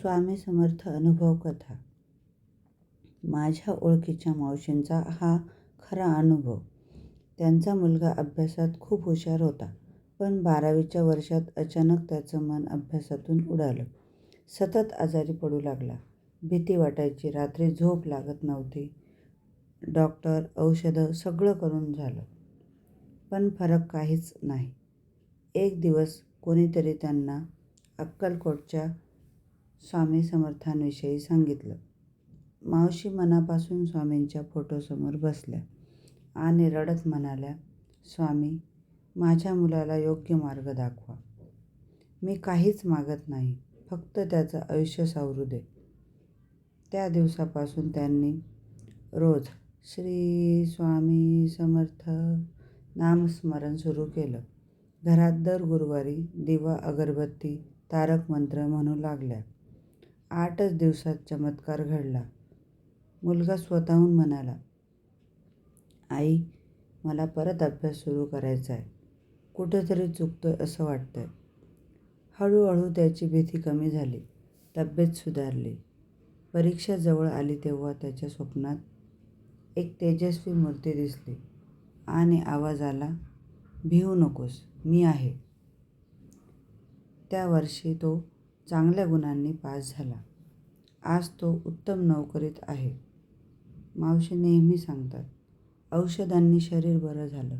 स्वामी समर्थ अनुभव कथा. माझ्या ओळखीच्या मावशींचा हा खरा अनुभव. त्यांचा मुलगा अभ्यासात खूप हुशार होता पण बारावीच्या वर्षात अचानक त्याचं मन अभ्यासातून उडालं. सतत आजारी पडू लागला. भीती वाटायची रात्री झोप लागत नव्हती. डॉक्टर औषधं सगळं करून झालं. पण फरक काहीच नाही. एक दिवस कोणीतरी त्यांना अक्कलकोटच्या स्वामी समर्थांविषयी सांगितलं. मावशी मनापासून स्वामींच्या फोटोसमोर बसल्या आणि रडत म्हणाल्या स्वामी माझ्या मुलाला योग्य मार्ग दाखवा. मी काहीच मागत नाही फक्त त्याचं आयुष्य सावरू दे. त्या दिवसापासून त्यांनी रोज श्री स्वामी समर्थ नामस्मरण सुरू केलं. घरात दर गुरुवारी दिवा अगरबत्ती तारक मंत्र म्हणू लागल्या. आठच दिवसात चमत्कार घडला. मुलगा स्वतःहून म्हणाला आई मला परत अभ्यास सुरू करायचा आहे. कुठेतरी चुकतोय असं वाटतंय. हळूहळू त्याची भीती कमी झाली. तब्येत सुधारली. परीक्षा जवळ आली तेव्हा त्याच्या स्वप्नात एक तेजस्वी मूर्ती दिसली आणि आवाज आला भिवू नकोस मी आहे. त्या वर्षी तो चांगल्या गुणांनी पास झाला. आज तो उत्तम नोकरीत आहे. मावशी नेहमी सांगतात औषधांनी शरीर बरं झालं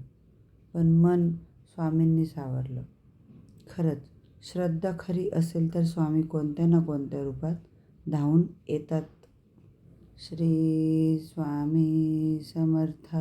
पण मन स्वामींनी सावरलं. खरंच श्रद्धा खरी असेल तर स्वामी कोणत्या ना कोणत्या रूपात धावून येतात. श्री स्वामी समर्थ.